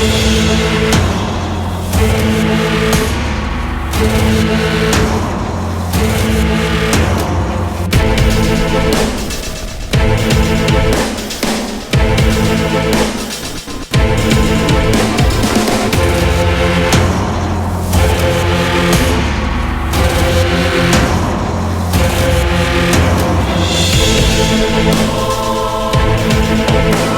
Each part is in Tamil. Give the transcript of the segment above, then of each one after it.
We'll be right.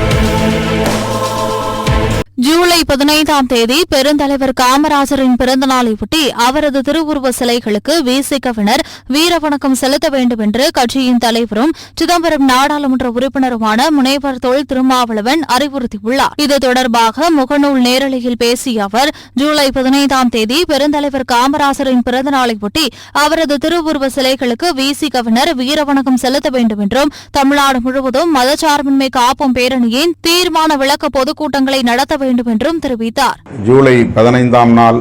ஜூலை பதினைந்தாம் தேதி பெருந்தலைவர் காமராஜரின் பிறந்தநாளையொட்டி அவரது திருவுருவ சிலைகளுக்கு விசிகவினர் வீரவணக்கம் செலுத்த வேண்டும் என்று கட்சியின் தலைவரும் சிதம்பரம் நாடாளுமன்ற உறுப்பினருமான முனைவர் தொல் திருமாவளவன் அறிவுறுத்தியுள்ளார். இது தொடர்பாக முகநூல் நேரலையில் பேசிய அவர் ஜூலை பதினைந்தாம் தேதி பெருந்தலைவர் காமராஜரின் பிறந்தநாளையொட்டி அவரது திருவுருவ சிலைகளுக்கு விசிகவினர் வீரவணக்கம் செலுத்த வேண்டும் என்றும் தமிழ்நாடு முழுவதும் மதச்சார்பின்மை காப்போம் பேரணியின் தீர்மான விளக்க பொதுக்கூட்டங்களை நடத்த வேண்டும் வேண்டும் என்றும் தெரிவித்தார். ஜூலை பதினைந்தாம் நாள்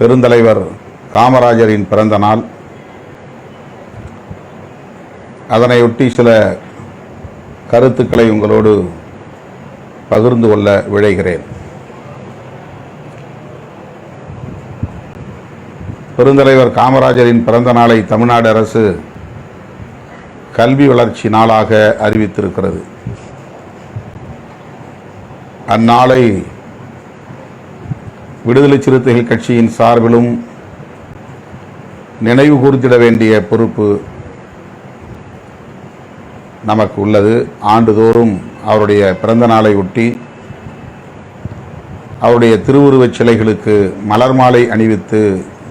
பெருந்தலைவர் காமராஜரின் பிறந்த நாள். அதனையொட்டி சில கருத்துக்களை உங்களோடு பகிர்ந்து கொள்ள விழைகிறேன். பெருந்தலைவர் காமராஜரின் பிறந்த நாளை தமிழ்நாடு அரசு கல்வி வளர்ச்சி நாளாக அறிவித்திருக்கிறது. அந்நாளை விடுதலை சிறுத்தைகள் கட்சியின் சார்பிலும் நினைவு கூர்த்திட வேண்டிய பொறுப்பு நமக்கு உள்ளது. ஆண்டுதோறும் அவருடைய பிறந்த நாளை ஒட்டி அவருடைய திருவுருவச் சிலைகளுக்கு மலர் மாலை அணிவித்து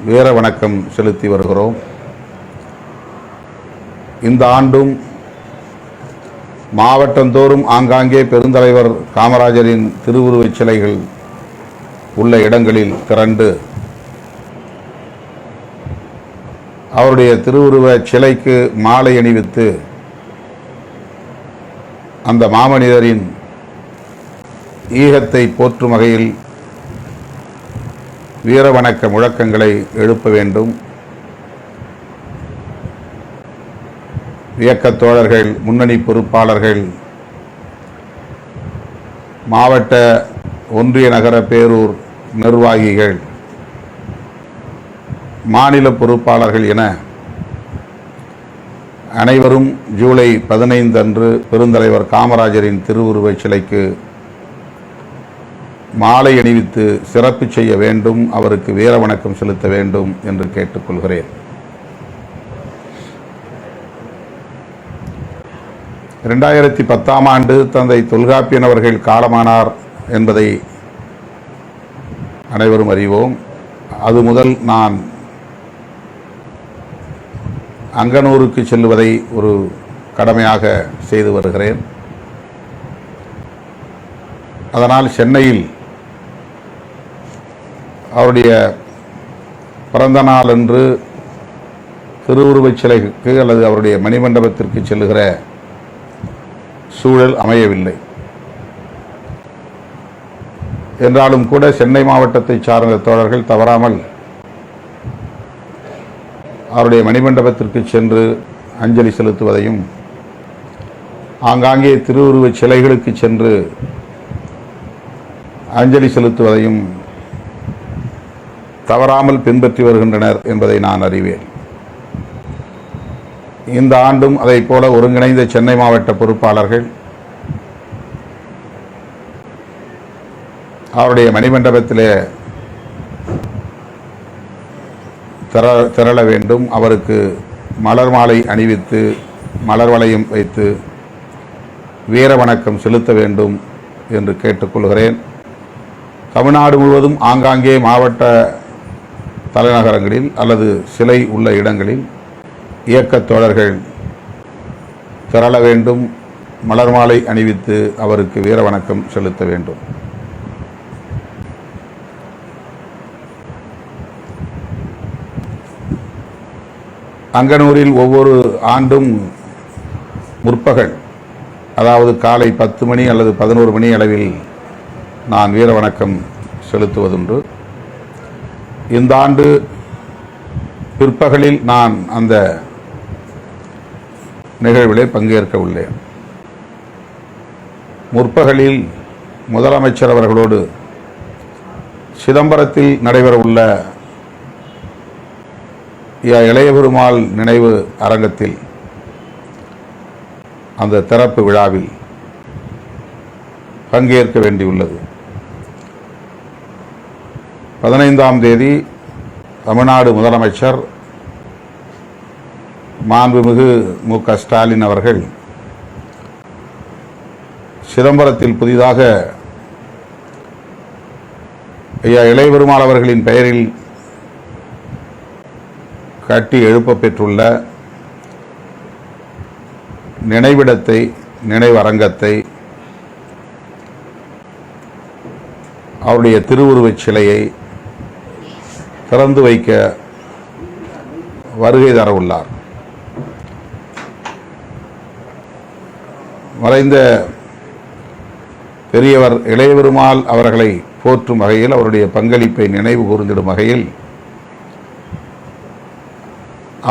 வீர வணக்கம் செலுத்தி வருகிறோம். இந்த ஆண்டும் மாவட்டந்தோறும் ஆங்காங்கே பெருந்தலைவர் காமராஜரின் திருவுருவச் சிலைகள் உள்ள இடங்களில் திரண்டு அவருடைய திருவுருவச் சிலைக்கு மாலை அணிவித்து அந்த மாமனிதரின் ஈகத்தை போற்றும் வகையில் வீரவணக்க முழக்கங்களை எழுப்ப வேண்டும். இயக்கத் தோழர்கள் முன்னணி பொறுப்பாளர்கள் மாவட்ட ஒன்றிய நகர பேரூர் நிர்வாகிகள் மாநில பொறுப்பாளர்கள் என அனைவரும் ஜூலை பதினைந்து அன்று பெருந்தலைவர் காமராஜரின் திருவுருவச் சிலைக்கு மாலை அணிவித்து சிறப்பு செய்ய வேண்டும் அவருக்கு வீர வணக்கம் செலுத்த வேண்டும் என்று கேட்டுக்கொள்கிறேன். இரண்டாயிரத்தி பத்தாம் ஆண்டு தந்தை தொல்காப்பியன் அவர்கள் காலமானார் என்பதை அனைவரும் அறிவோம். அது முதல் நான் அங்கனூருக்கு செல்லுவதை ஒரு கடமையாக செய்து வருகிறேன். அதனால் சென்னையில் அவருடைய பிறந்த நாள் என்று திருவுருவச் சிலைக்கு அல்லது அவருடைய மணிமண்டபத்திற்கு செல்லுகிற சூழல் அமையவில்லை. என்றாலும் கூட சென்னை மாவட்டத்தை சார்ந்த தோழர்கள் தவறாமல் அவருடைய மணிமண்டபத்திற்கு சென்று அஞ்சலி செலுத்துவதையும் ஆங்காங்கே திருவுருவச் சிலைகளுக்கு சென்று அஞ்சலி செலுத்துவதையும் தவறாமல் பின்பற்றி வருகின்றனர் என்பதை நான் அறிவேன். இந்த ஆண்டும் அதைப் போல ஒருங்கிணைந்த சென்னை மாவட்ட பொறுப்பாளர்கள் அவருடைய மணிமண்டபத்திலே திர திரள வேண்டும். அவருக்கு மலர் மாலை அணிவித்து மலர் வளையம் வைத்து வீர வணக்கம் செலுத்த வேண்டும் என்று கேட்டுக்கொள்கிறேன் தமிழ்நாடு முழுவதும் ஆங்காங்கே மாவட்ட தலைநகரங்களில் அல்லது சிலை உள்ள இடங்களில் இயக்கத் தோழர்கள் திரள வேண்டும் மலர் மாலை அணிவித்து அவருக்கு வீர வணக்கம் செலுத்த வேண்டும். அங்கனூரில் ஒவ்வொரு ஆண்டும் முற்பகல் அதாவது காலை பத்து மணி அல்லது பதினோரு மணி அளவில் நான் வீர வணக்கம் செலுத்துவதுண்டு. இந்த ஆண்டு பிற்பகலில் நான் அந்த நிகழ்விலே பங்கேற்க உள்ளேன். முற்பகலில் முதலமைச்சர் அவர்களோடு சிதம்பரத்தில் நடைபெறவுள்ள இ- இளைய பெருமாள் நினைவு அரங்கத்தில் அந்த திறப்பு விழாவில் பங்கேற்க வேண்டியுள்ளது. பதினைந்தாம் தேதி தமிழ்நாடு முதலமைச்சர் மாண்புமிகு மு க ஸ்டாலின் அவர்கள் சிதம்பரத்தில் புதிதாக ஐயா இளையபெருமாள் அவர்களின் பெயரில் கட்டி எழுப்ப பெற்றுள்ள நினைவிடத்தை நினைவரங்கத்தை அவருடைய திருவுருவச் சிலையை திறந்து வைக்க வருகை தர உள்ளார் மறைந்த பெரியவர் இளையவருமால் அவர்களை போற்றும் வகையில் அவருடைய பங்களிப்பை நினைவு கூர்ந்திடும் வகையில்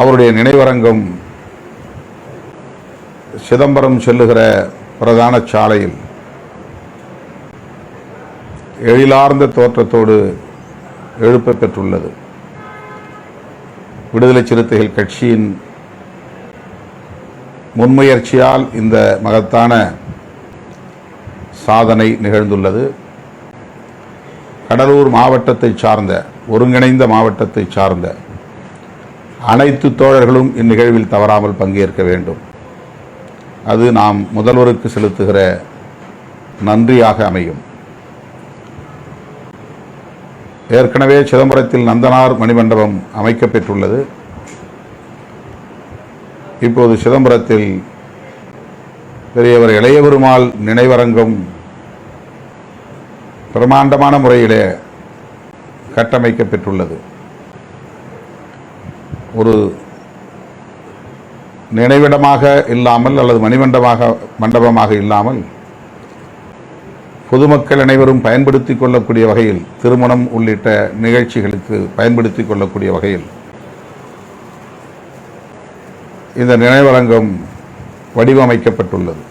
அவருடைய நினைவரங்கம் சிதம்பரம் செல்லுகிற பிரதான சாலையில் எழிலார்ந்த தோற்றத்தோடு எழுப்ப பெற்றுள்ளது. விடுதலை சிறுத்தைகள் கட்சியின் முன்முயற்சியால் இந்த மகத்தான சாதனை நிகழ்ந்துள்ளது. கடலூர் மாவட்டத்தை சார்ந்த ஒருங்கிணைந்த மாவட்டத்தை சார்ந்த அனைத்து தோழர்களும் இந்நிகழ்வில் தவறாமல் பங்கேற்க வேண்டும். அது நாம் முதல்வருக்கு செலுத்துகிற நன்றியாக அமையும். ஏற்கனவே சிதம்பரத்தில் நந்தனார் மணிமண்டபம் அமைக்கப்பெற்றுள்ளது. இப்போது சிதம்பரத்தில் பெரியவர் இளையபெருமாள் நினைவரங்கம் பிரமாண்டமான முறையிலே கட்டமைக்கப்பெற்றுள்ளது. ஒரு நினைவிடமாக இல்லாமல் அல்லது மணிமண்டபமாக மண்டபமாக இல்லாமல் பொதுமக்கள் அனைவரும் பயன்படுத்திக் கொள்ளக்கூடிய வகையில் திருமணம் உள்ளிட்ட நிகழ்ச்சிகளுக்கு பயன்படுத்திக் கொள்ளக்கூடிய வகையில் இந்த நினைவரங்கம் வடிவமைக்கப்பட்டுள்ளது.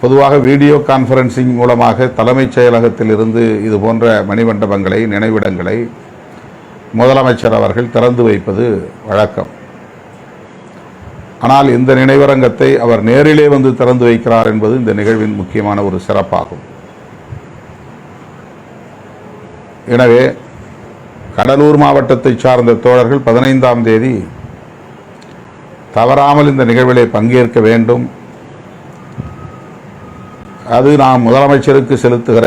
பொதுவாக வீடியோ கான்ஃபரன்சிங் மூலமாக தலைமைச் செயலகத்தில் இருந்து இது போன்ற மணிமண்டபங்களை நினைவிடங்களை முதலமைச்சர் அவர்கள் திறந்து வைப்பது வழக்கம். ஆனால் இந்த நினைவரங்கத்தை அவர் நேரிலே வந்து திறந்து வைக்கிறார் என்பது இந்த நிகழ்வின் முக்கியமான ஒரு சிறப்பாகும். எனவே கடலூர் மாவட்டத்தை சார்ந்த தோழர்கள் பதினைந்தாம் தேதி தவறாமல் இந்த நிகழ்விலே பங்கேற்க வேண்டும். அது நாம் முதலமைச்சருக்கு செலுத்துகிற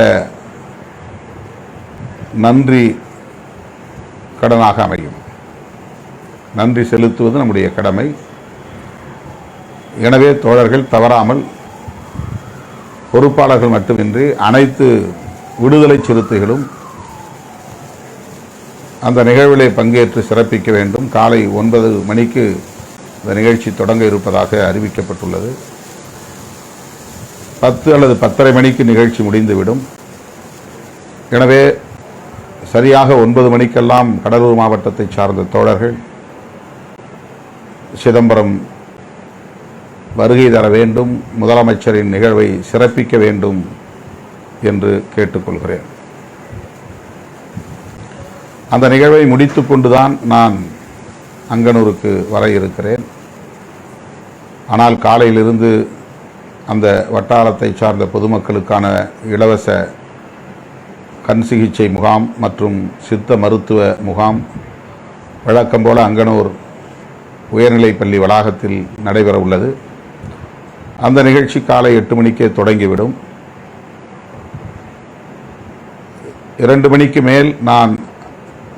நன்றி கடனாக அமையும். நன்றி செலுத்துவது நம்முடைய கடமை. எனவே தோழர்கள் தவறாமல் பொறுப்பாளர்கள் மட்டுமின்றி அனைத்து விடுதலை சிறுத்தைகளும் அந்த நிகழ்விலே பங்கேற்று சிறப்பிக்க வேண்டும். காலை ஒன்பது மணிக்கு இந்த நிகழ்ச்சி தொடங்க இருப்பதாக அறிவிக்கப்பட்டுள்ளது. பத்து அல்லது பத்தரை மணிக்கு நிகழ்ச்சி முடிந்துவிடும். எனவே சரியாக ஒன்பது மணிக்கெல்லாம் கடலூர் மாவட்டத்தை சார்ந்த தோழர்கள் சிதம்பரம் வருகை தர வேண்டும். முதலமைச்சரின் நிகழ்வை சிறப்பிக்க வேண்டும் என்று கேட்டுக்கொள்கிறேன். அந்த நிகழ்வை முடித்துக்கொண்டுதான் நான் அங்கனூருக்கு வர இருக்கிறேன். ஆனால் காலையிலிருந்து அந்த வட்டாரத்தை சார்ந்த பொதுமக்களுக்கான இலவச கண் சிகிச்சை முகாம் மற்றும் சித்த மருத்துவ முகாம் வழக்கம் போல அங்கனூர் உயர்நிலைப்பள்ளி வளாகத்தில் நடைபெற உள்ளது. அந்த நிகழ்ச்சி காலை எட்டு மணிக்கே தொடங்கிவிடும். இரண்டு மணிக்கு மேல் நான்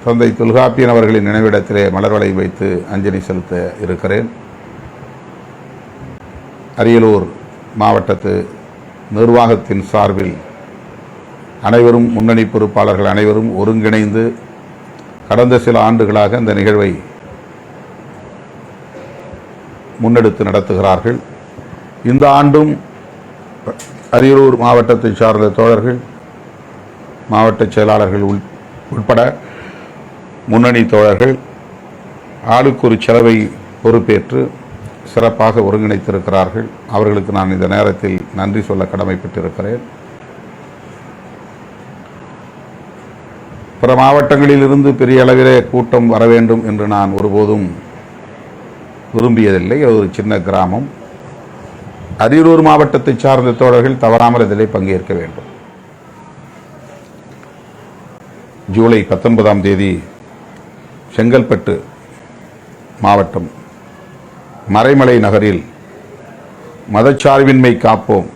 தந்தை தொல்காப்பியன் அவர்களின் நினைவிடத்திலே மலர்வளை வைத்து அஞ்சலி செலுத்த இருக்கிறேன். அரியலூர் மாவட்டத்து நிர்வாகத்தின் சார்பில் அனைவரும் முன்னணி பொறுப்பாளர்கள் அனைவரும் ஒருங்கிணைந்து கடந்த சில ஆண்டுகளாக இந்த நிகழ்வை முன்னெடுத்து நடத்துகிறார்கள். இந்த ஆண்டும் அரியலூர் மாவட்டத்தை சார்ந்த தோழர்கள் மாவட்ட செயலாளர்கள் உள் உட்பட முன்னணி தோழர்கள் ஆளுக்கு ஒரு செலவை பொறுப்பேற்று சிறப்பாக ஒருங்கிணைத்திருக்கிறார்கள். அவர்களுக்கு நான் இந்த நேரத்தில் நன்றி சொல்ல கடமைப்பட்டிருக்கிறேன். பிற மாவட்டங்களிலிருந்து பெரிய அளவிலே கூட்டம் வர வேண்டும் என்று நான் ஒருபோதும் விரும்பியதில்லை. ஒரு சின்ன கிராமம். அரியலூர் மாவட்டத்தை சார்ந்த தோழர்கள் தவறாமல் இதில் பங்கேற்க வேண்டும். ஜூலை பத்தொன்பதாம் தேதி செங்கல்பட்டு மாவட்டம் மறைமலை நகரில் மதச்சார்பின்மை காப்போம்.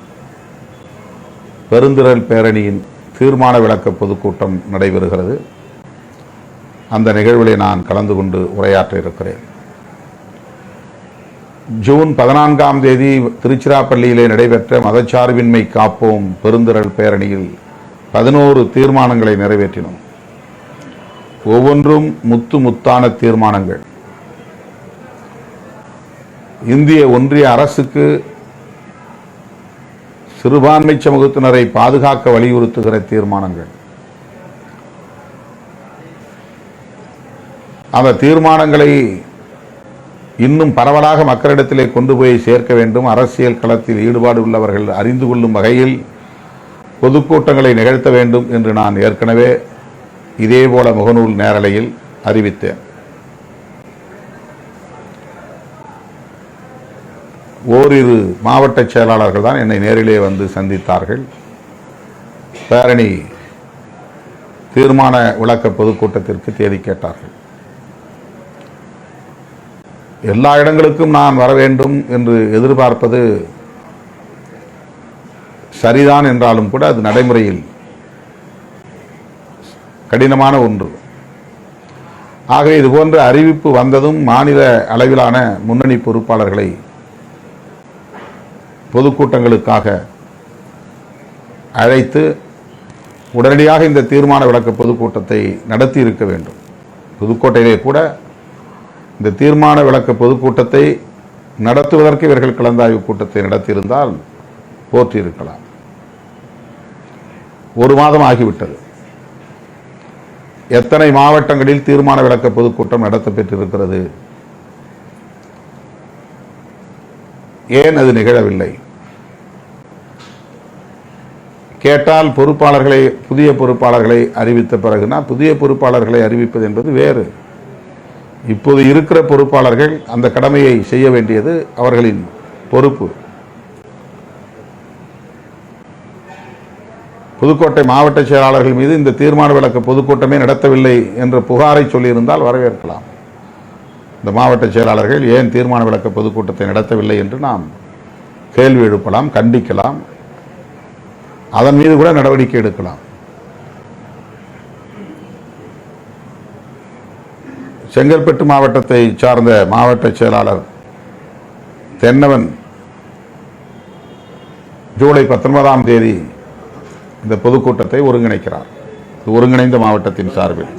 பெருந்திரள் பேரணியின் தீர்மான விளக்க பொதுக்கூட்டம் நடைபெறுகிறது. அந்த நிகழ்விலே நான் கலந்து கொண்டு உரையாற்ற இருக்கிறேன். ஜூன் பதினான்காம் தேதி திருச்சிராப்பள்ளியிலே நடைபெற்ற மதச்சார்பின்மை காப்போம் பெருந்திரள் பேரணியில் பதினோரு தீர்மானங்களை நிறைவேற்றினோம். ஒவ்வொன்றும் முத்து முத்தான தீர்மானங்கள். இந்திய ஒன்றிய அரசுக்கு சிறுபான்மை சமூகத்தினரை பாதுகாக்க வலியுறுத்துகிற தீர்மானங்கள். அந்த தீர்மானங்களை இன்னும் பரவலாக மக்களிடத்திலே கொண்டு போய் சேர்க்க வேண்டும். அரசியல் களத்தில் ஈடுபாடு உள்ளவர்கள் அறிந்து கொள்ளும் வகையில் பொதுக்கூட்டங்களை நிகழ்த்த வேண்டும் என்று நான் ஏற்கனவே இதேபோல முகநூல் நேரலையில் அறிவித்தேன். ஓரிரு மாவட்ட செயலாளர்கள் தான் என்னை நேரிலே வந்து சந்தித்தார்கள். பேரணி தீர்மான விளக்க பொதுக்கூட்டத்திற்கு தேதி கேட்டார்கள். எல்லா இடங்களுக்கும் நான் வர வேண்டும் என்று எதிர்பார்ப்பது சரிதான் என்றாலும் கூட அது நடைமுறையில் கடினமான ஒன்று. ஆகவே இது போன்ற அறிவிப்பு வந்ததும் மாநில அளவிலான முன்னணி பொறுப்பாளர்களை பொதுக்கூட்டங்களுக்காக அழைத்து உடனடியாக இந்த தீர்மான விளக்க பொதுக்கூட்டத்தை நடத்தி இருக்க வேண்டும். புதுக்கோட்டையிலே கூட இந்த தீர்மான விளக்க பொதுக்கூட்டத்தை நடத்துவதற்கு இவர்கள் கலந்தாய்வு கூட்டத்தை நடத்தியிருந்தால் போற்றியிருக்கலாம். ஒரு மாதம் ஆகிவிட்டது. எத்தனை மாவட்டங்களில் தீர்மான விளக்க பொதுக்கூட்டம் நடத்தப்பெற்றிருக்கிறது? ஏன் அது நிகழவில்லை? கேட்டால் பொறுப்பாளர்களை புதிய பொறுப்பாளர்களை அறிவித்த பிறகுனா புதிய பொறுப்பாளர்களை அறிவிப்பது என்பது வேறு. இப்போது இருக்கிற பொறுப்பாளர்கள் அந்த கடமையை செய்ய வேண்டியது அவர்களின் பொறுப்பு. புதுக்கோட்டை மாவட்ட செயலாளர்கள் மீது இந்த தீர்மான விளக்க பொதுக்கூட்டமே நடத்தவில்லை என்ற புகாரை சொல்லியிருந்தால் வரவேற்கலாம். இந்த மாவட்ட செயலாளர்கள் ஏன் தீர்மான விளக்க பொதுக்கூட்டத்தை நடத்தவில்லை என்று நாம் கேள்வி எழுப்பலாம் கண்டிக்கலாம். அதன் மீது கூட நடவடிக்கை எடுக்கலாம். செங்கல்பட்டு மாவட்டத்தை சார்ந்த மாவட்ட செயலாளர் தென்னவன் ஜூலை பத்தொன்பதாம் தேதி இந்த பொதுக்கூட்டத்தை ஒருங்கிணைக்கிறார். ஒருங்கிணைந்த மாவட்டத்தின் சார்பில்.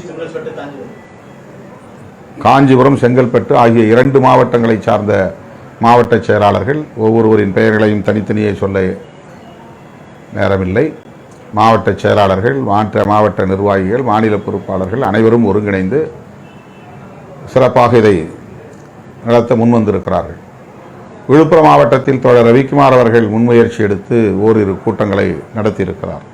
காஞ்சிபுரம் செங்கல்பட்டு ஆகிய இரண்டு மாவட்டங்களை சார்ந்த மாவட்ட செயலாளர்கள் ஒவ்வொருவரின் பெயர்களையும் தனித்தனியே சொல்ல நேரமில்லை. மாவட்ட செயலாளர்கள் மாற்ற மாவட்ட நிர்வாகிகள் மாநில பொறுப்பாளர்கள் அனைவரும் ஒருங்கிணைந்து சிறப்பாக இதை நடத்த முன்வந்திருக்கிறார்கள். விழுப்புரம் மாவட்டத்தில் தோழர் ரவிக்குமார் அவர்கள் முன்முயற்சி எடுத்து ஓரிரு கூட்டங்களை நடத்தியிருக்கிறார்.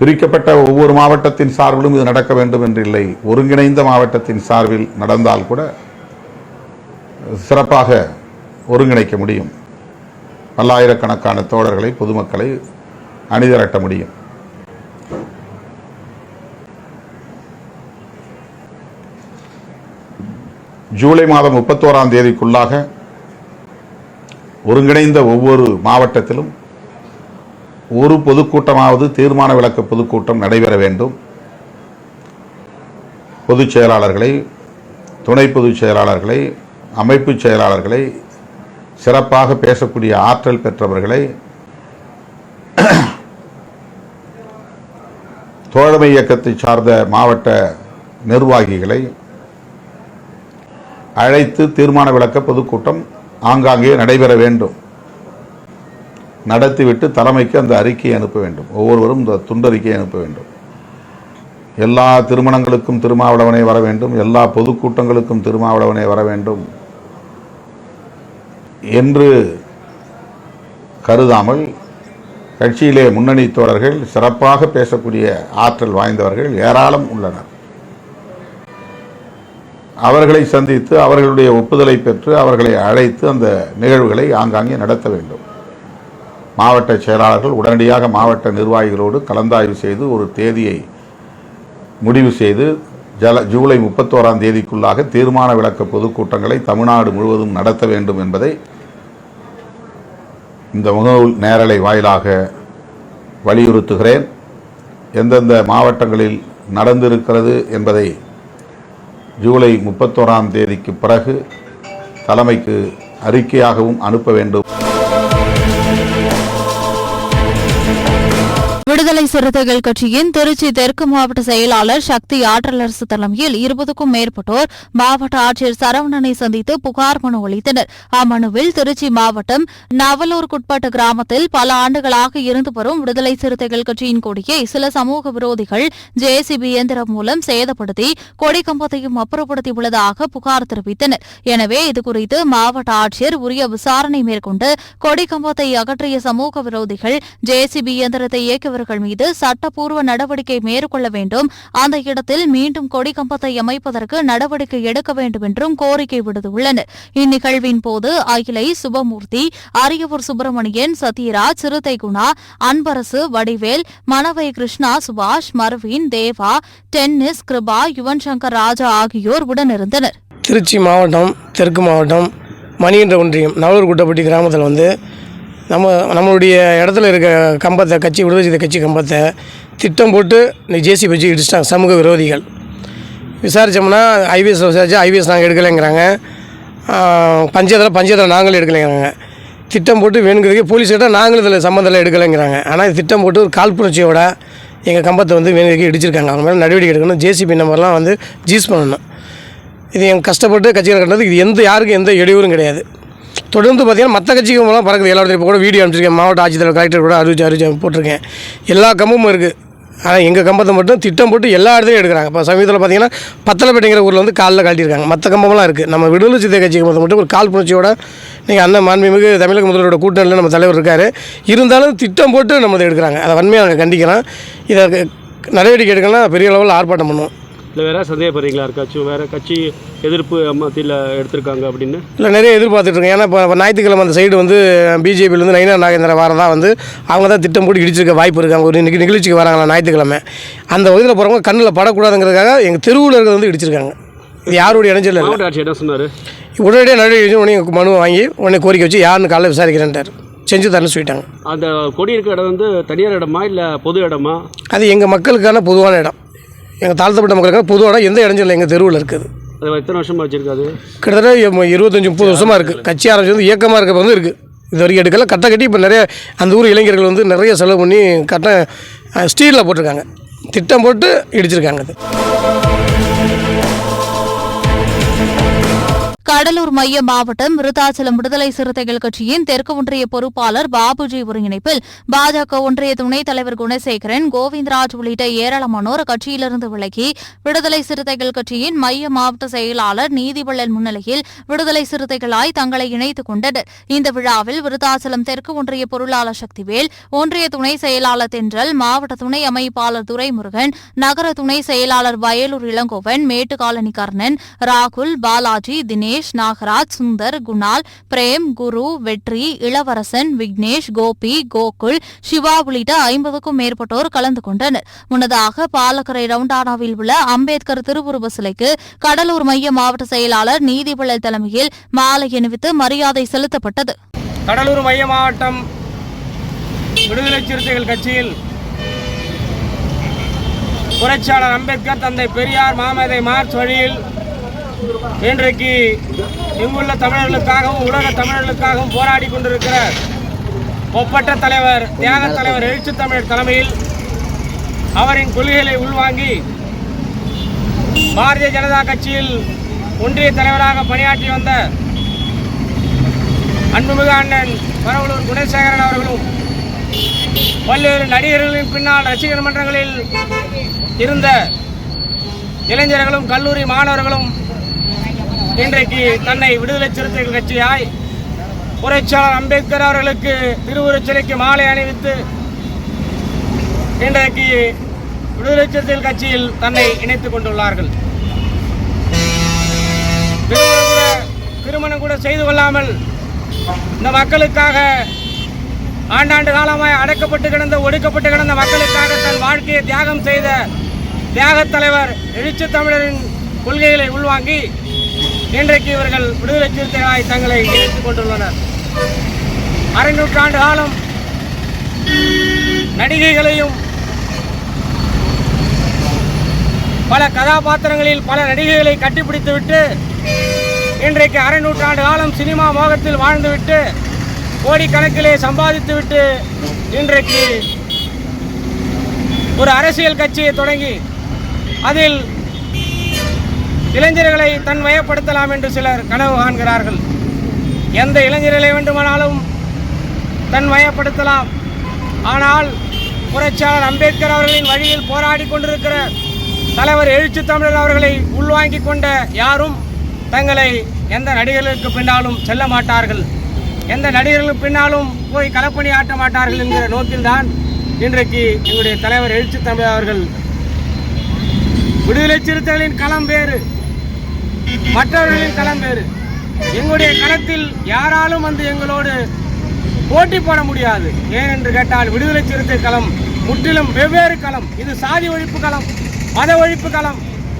பிரிக்கப்பட்ட ஒவ்வொரு மாவட்டத்தின் சார்பிலும் இது நடக்க வேண்டும் என்றில்லை ஒருங்கிணைந்த மாவட்டத்தின் சார்பில் நடந்தால் கூட சிறப்பாக ஒருங்கிணைக்க முடியும். பல்லாயிரக்கணக்கான தோழர்களை பொதுமக்களை அணிதிரட்ட முடியும். ஜூலை மாதம் முப்பத்தோராம் தேதிக்குள்ளாக ஒருங்கிணைந்த ஒவ்வொரு மாவட்டத்திலும் ஒரு பொதுக்கூட்டமாவது தீர்மான விளக்க பொதுக்கூட்டம் நடைபெற வேண்டும். பொதுச் செயலாளர்களை துணை பொதுச் செயலாளர்களை அமைப்புச் செயலாளர்களை சிறப்பாக பேசக்கூடிய ஆற்றல் பெற்றவர்களை தோழமை இயக்கத்தை சார்ந்த மாவட்ட நிர்வாகிகளை அழைத்து தீர்மான விளக்க பொதுக்கூட்டம் ஆங்காங்கே நடைபெற வேண்டும். நடத்திவிட்டு தலைமைக்கு அந்த அறிக்கையை அனுப்ப வேண்டும். ஒவ்வொருவரும் இந்த துண்டறிக்கையை அனுப்ப வேண்டும். எல்லா திருமணங்களுக்கும் திருமாவளவனை வர வேண்டும். எல்லா பொதுக்கூட்டங்களுக்கும் திருமாவளவனை வர வேண்டும் என்று கருதாமல் கட்சியிலே முன்னணி தோழர்கள் சிறப்பாக பேசக்கூடிய ஆற்றல் வாய்ந்தவர்கள் ஏராளம் உள்ளனர். அவர்களை சந்தித்து அவர்களுடைய ஒப்புதலை பெற்று அவர்களை அழைத்து அந்த நிகழ்வுகளை ஆங்காங்கே நடத்த வேண்டும். மாவட்ட செயலாளர்கள் உடனடியாக மாவட்ட நிர்வாகிகளோடு கலந்தாய்வு செய்து ஒரு தேதியை முடிவு செய்து ஜல ஜூலை முப்பத்தோராம் தேதிக்குள்ளாக தீர்மான விளக்க பொதுக்கூட்டங்களை தமிழ்நாடு முழுவதும் நடத்த வேண்டும் என்பதை இந்த முகநூல் நேரலை வாயிலாக வலியுறுத்துகிறேன். எந்தெந்த மாவட்டங்களில் நடந்திருக்கிறது என்பதை ஜூலை முப்பத்தோராம் தேதிக்கு பிறகு தலைமைக்கு அறிக்கையாகவும் அனுப்ப வேண்டும். விடுதலை சிறுத்தைகள் கட்சியின் திருச்சி தெற்கு மாவட்ட செயலாளர் சக்தி ஆற்றலரசு தலைமையில் இருபதுக்கும் மேற்பட்டோர் மாவட்ட ஆட்சியர் சரவணனை சந்தித்து புகார் மனு அளித்தனர். அம்மனுவில் திருச்சி மாவட்டம் நவலூருக்குட்பட்ட கிராமத்தில் பல ஆண்டுகளாக இருந்து வரும் விடுதலை சிறுத்தைகள் கட்சியின் கொடியை சில சமூக விரோதிகள் ஜேசிபி இயந்திரம் மூலம் சேதப்படுத்தி கொடி கம்பத்தையும் அப்புறப்படுத்தியுள்ளதாக புகார் தெரிவித்தனர். எனவே இதுகுறித்து மாவட்ட ஆட்சியர் உரிய விசாரணை மேற்கொண்டு கொடி கம்பத்தை அகற்றிய சமூக விரோதிகள் ஜேசிபி இயந்திரத்தை இயக்கி இயக்கியவர்கள் மீது சட்டப்பூர்வ நடவடிக்கை மேற்கொள்ள வேண்டும். அந்த இடத்தில் மீண்டும் கொடி கம்பத்தை அமைப்பதற்கு நடவடிக்கை எடுக்க வேண்டும் என்றும் கோரிக்கை விடுத்துள்ளனர். இந்நிகழ்வின் போது அகிலை சுபமூர்த்தி அரியவூர் சுப்பிரமணியன் சத்யராஜ் சிறுத்தை குணா அன்பரசு வடிவேல் மணவை கிருஷ்ணா சுபாஷ் மர்வின் தேவா டென்னிஸ் கிருபா யுவன் சங்கர் ராஜா ஆகியோர் உடனிருந்தனர். திருச்சி மாவட்டம் தெற்கு மாவட்டம் மணி என்ற ஒன்றியம் நவலூர் குட்டப்பட்டி கிராமத்தில் வந்து நம்ம நம்மளுடைய இடத்துல இருக்க கம்பத்தை கட்சி விடுதலை கட்சி கம்பத்தை திட்டம் போட்டு இன்னைக்கு ஜேசி வச்சு இடிச்சிட்டாங்க சமூக விரோதிகள். விசாரித்தோம்னா ஐவிஎஸ் விசாரிச்சு ஐவிஎஸ் நாங்கள் எடுக்கலைங்கிறாங்க. பஞ்சாயத்தில் பஞ்சாயத்தில் நாங்களும் எடுக்கலைங்கிறாங்க. திட்டம் போட்டு வேணுங்கிறதுக்கு போலீஸ் கிட்ட நாங்களும் இதில் சம்மந்தத்தில் எடுக்கலைங்கிறாங்க. ஆனால் திட்டம் போட்டு ஒரு காழ்ப்புணர்ச்சியோட எங்கள் கம்பத்தை வந்து வேணுங்கிறதுக்கு இடிச்சிருக்காங்க. அவங்க மேலே நடவடிக்கை எடுக்கணும். ஜேசிபி நம்பர்லாம் வந்து ஜீஸ் பண்ணணும். இது என் கஷ்டப்பட்டு கட்சியில் கண்டது இது எந்த யாருக்கும் எந்த இடையூறும் கிடையாது. தொடர்ந்து பார்த்தீங்கன்னா மற்ற கட்சிக்கு மூலம் பறக்குது. எல்லா இடத்துலையும் கூட வீடியோ அனுப்பிச்சிருக்கேன். மாவட்ட ஆட்சித்தலைவர் கலெக்டர் கூட அறிவிச்சு அறிவிச்சு போட்டிருக்கேன். எல்லா கம்பமும் இருக்குது ஆனால் எங்கள் கம்பத்தை மட்டும் திட்டம் போட்டு எல்லா இடத்துலையும் எடுக்கிறாங்க. இப்போ சமீபத்தில் பார்த்தீங்கன்னா பத்தலைப்பேட்டைங்கிற ஊரில் வந்து காலில் கழட்டியிருக்காங்க. மற்ற கம்பம்லாம் இருக்குது நம்ம விடுதலை சித்த கட்சி கம்பத்தை மட்டும் ஒரு கால் புணர்ச்சியோட நீங்கள் அண்ணன் மாண்புமிகு தமிழக முதல்வரோட கூட்டணியில் நம்ம தலைவர் இருக்கார். இருந்தாலும் திட்டம் போட்டு நம்ம எடுக்கிறாங்க. அதை வன்மையாக நாங்கள் கண்டிக்கிறோம் இதை நடவடிக்கை எடுக்கலாம் பெரிய அளவில் ஆர்ப்பாட்டம் பண்ணுவோம். இல்லை வேற சந்தேகப்படுறீங்களா? இருக்காச்சும் வேற கட்சி எதிர்ப்பு மத்தியில் எடுத்திருக்காங்க அப்படின்னு? இல்லை நிறைய எதிர்பார்த்துட்ருக்கேன் ஏன்னா இப்போ ஞாயிற்றுக்கிழமை அந்த சைடு வந்து பிஜேபியிலேருந்து நயினா நாகேந்திர வாரம் தான் வந்து அவங்க தான் திட்டம் போட்டு இடிச்சிருக்க வாய்ப்பு இருக்குது அவங்க ஒரு நிக- நிகழ்ச்சிக்கு வராங்களா ஞாயிற்றுக்கிழமை? அந்த வகையில் போகிறவங்க கண்ணில் படக்கூடாதுங்கிறதுக்காக எங்கள் தெருவில் இருக்கிறது வந்து இடிச்சிருக்காங்க. இது யாருடைய இடைஞ்சல் இல்லை. என்ன சொன்னார்? உடனடியாக நடவடிக்கை உடனே மனு வாங்கி உடனே கோரிக்கை வச்சு யாருன்னு காலைல விசாரிக்கிறேன்ட்டார். செஞ்சு தரேன்னு சொல்லிட்டாங்க. அந்த கொடி இருக்க இடம் வந்து தனியார் இடமா இல்லை பொது இடமா? அது எங்கள் மக்களுக்கான பொதுவான இடம். எங்கள் தாழ்த்தப்பட்ட மக்களுக்கான பொதுவான இடம் எந்த இடைஞ்சல் இல்லை. எங்கள் தெருவில் இருக்குது. எத்தனை வருஷமா வச்சிருக்காது கிட்டத்தட்ட இரு- இருபத்தஞ்சி முப்பது வருஷமாக இருக்குது கட்சி ஆரம்பிச்சு வந்து இயக்கமாக இருக்க வந்து இருக்குது இது வரைக்கும் எடுக்கல. கட்ட கட்டி இப்போ நிறைய அந்த ஊர் இளைஞர்கள் வந்து நிறைய செலவு பண்ணி கட்ட ஸ்டீலில் போட்டிருக்காங்க. திட்டம் போட்டு இடிச்சிருக்காங்க அது. கடலூர் மைய மாவட்டம் விருத்தாச்சலம் விடுதலை சிறுத்தைகள் கட்சியின் தெற்கு ஒன்றிய பொறுப்பாளர் பாபுஜி ஒருங்கிணைப்பில் பாஜக ஒன்றிய துணைத் தலைவர் குணசேகரன் கோவிந்தராஜ் உள்ளிட்ட ஏராளமானோர் கட்சியிலிருந்து விலகி விடுதலை சிறுத்தைகள் கட்சியின் மைய மாவட்ட செயலாளர் நீதிவள்ளல் முன்னிலையில் விடுதலை சிறுத்தைகளாய் தங்களை இணைத்துக் கொண்டனர். இந்த விழாவில் விருத்தாச்சலம் தெற்கு ஒன்றிய பொருளாளர் சக்திவேல் ஒன்றிய துணை செயலாளர் தென்றல் மாவட்ட துணை அமைப்பாளர் துரைமுருகன் நகர துணை செயலாளர் வயலூர் இளங்கோவன் மேட்டுக்காலனி கர்ணன் ராகுல் பாலாஜி தினேஷ் நாகராஜ் சுந்தர் குணால் பிரேம் குரு வெற்றி இளவரசன் விக்னேஷ் கோபி கோகுல் சிவா உள்ளிட்ட ஐம்பதுக்கும் மேற்பட்டோர் கலந்து கொண்டனர். முன்னதாக பாலக்கரை ரவுண்டானாவில் உள்ள அம்பேத்கர் திருவுருவ சிலைக்கு கடலூர் மைய மாவட்ட செயலாளர் நீதிபள்ளல் தலைமையில் மாலை அணிவித்து மரியாதை செலுத்தப்பட்டது. கடலூர் மைய மாவட்டம் விடுதலை சிறுத்தைகள் கட்சியில் புரட்சியாளர் அம்பேத்கர் தந்தை பெரியார் மாமேதை மார்ச் வழியில் இன்றைக்கு இங்குள்ள தமிழர்களுக்காகவும் உலக தமிழர்களுக்காகவும் போராடி கொண்டிருக்கிற ஒப்பற்ற தலைவர் தியாக தலைவர் எழுச்சி தமிழர் தலைமையில் அவரின் கொள்கைகளை உள்வாங்கி பாரதிய ஜனதா கட்சியில் ஒன்றிய தலைவராக பணியாற்றி வந்த அன்புமிகு அண்ணன் பரவலூர் குணசேகரன் அவர்களும் பல்வேறு நடிகர்களின் பின்னால் ரசிகர் மன்றங்களில் இருந்த இளைஞர்களும் கல்லூரி மாணவர்களும் இன்றைக்கு தன்னை விடுதலை சிறுத்தைகள் கட்சியாய் புரட்சியாளர் அம்பேத்கர் அவர்களுக்கு திருவுருச் சிலைக்கு மாலை அணிவித்து இன்றைக்கு விடுதலை சிறுத்தைகள் கட்சியில் தன்னை இணைத்துக் கொண்டுள்ளார்கள். திருமணம் கூட திருமணம் கூட செய்து கொள்ளாமல் இந்த மக்களுக்காக ஆண்டாண்டு காலமாய் அடக்கப்பட்டு கிடந்த ஒடுக்கப்பட்டு கிடந்த மக்களுக்காக தன் வாழ்க்கையை தியாகம் செய்த தியாகத் தலைவர் எழுச்சி தமிழரின் கொள்கைகளை உள்வாங்கி இன்றைக்கு இவர்கள் விடுதலை சிறுத்தைகளாய் தங்களை இணைத்துக் கொண்டுள்ளனர். அரை நூற்றாண்டு காலம் நடிகைகளையும் பல கதாபாத்திரங்களில் பல நடிகைகளை கட்டிப்பிடித்துவிட்டு இன்றைக்கு அரை நூற்றாண்டு காலம் சினிமா மோகத்தில் வாழ்ந்துவிட்டு கோடிக்கணக்கிலே சம்பாதித்துவிட்டு இன்றைக்கு ஒரு அரசியல் கட்சியை தொடங்கி அதில் இளைஞர்களை தன் வயப்படுத்தலாம் என்று சிலர் கனவு காண்கிறார்கள். எந்த இளைஞர்களை வேண்டுமானாலும் தன் வயப்படுத்தலாம் ஆனால் புரட்சியாளர் அம்பேத்கர் அவர்களின் வழியில் போராடி கொண்டிருக்கிற தலைவர் எழுச்சி தமிழர் அவர்களை உள்வாங்கிக் கொண்ட யாரும் தங்களை எந்த நடிகர்களுக்கு பின்னாலும் செல்ல மாட்டார்கள். எந்த நடிகர்களுக்கு பின்னாலும் போய் களப்பணி ஆட்ட மாட்டார்கள் என்கிற நோக்கில்தான் இன்றைக்கு எங்களுடைய தலைவர் எழுச்சி தமிழர் அவர்கள் விடுதலை சிறுத்தைகளின் களம் வேறு. மற்றவர்களின் களம் வேறு. எங்களுடைய களத்தில் யாராலும் வந்து எங்களோடு போட்டி போட முடியாது. ஏன் என்று கேட்டால் விடுதலை சிறுத்தை களம் முற்றிலும் வெவ்வேறு களம். இது சாதி ஒழிப்பு களம் மத ஒழிப்பு களம்.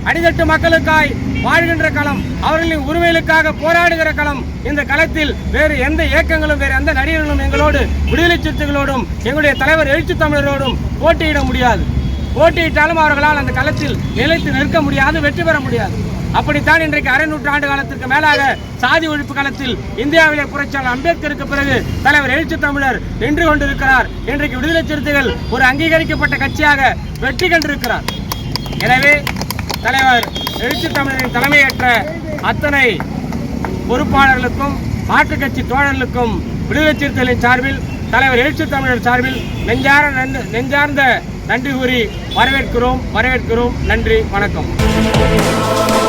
அடித்தட்டு மக்களுக்காய் வாழ்கின்ற களம் அவர்களின் உரிமைகளுக்காக போராடுகிற களம். இந்த களத்தில் வேறு எந்த இயக்கங்களும் வேறு எந்த நடிகர்களும் எங்களோடு விடுதலை சிறுத்தைகளோடும் எங்களுடைய தலைவர் எழுச்சி தமிழரோடும் போட்டியிட முடியாது. போட்டியிட்டாலும் அவர்களால் அந்த களத்தில் நிலைத்து நிற்க முடியாது வெற்றி பெற முடியாது. அப்படித்தான் இன்றைக்கு அரை நூற்றாண்டு காலத்திற்கு மேலாக சாதி ஒழிப்பு காலத்தில் இந்தியாவிலே புரட்சியாளர் அம்பேத்கருக்கு பிறகு தலைவர் எழுச்சி தமிழர் நின்று கொண்டிருக்கிறார். இன்றைக்கு விடுதலை சிறுத்தைகள் ஒரு அங்கீகரிக்கப்பட்ட கட்சியாக வெற்றி கண்டிருக்கிறார். எனவே தலைவர் எழுச்சி தமிழரின் தலைமையேற்ற அத்தனை பொறுப்பாளர்களுக்கும் மாற்றுக் கட்சி தோழர்களுக்கும் விடுதலை சிறுத்தைகளின் சார்பில் தலைவர் எழுச்சி தமிழர் சார்பில் நெஞ்சார நெஞ்சார்ந்த நன்றி கூறி வரவேற்கிறோம் வரவேற்கிறோம். நன்றி வணக்கம்.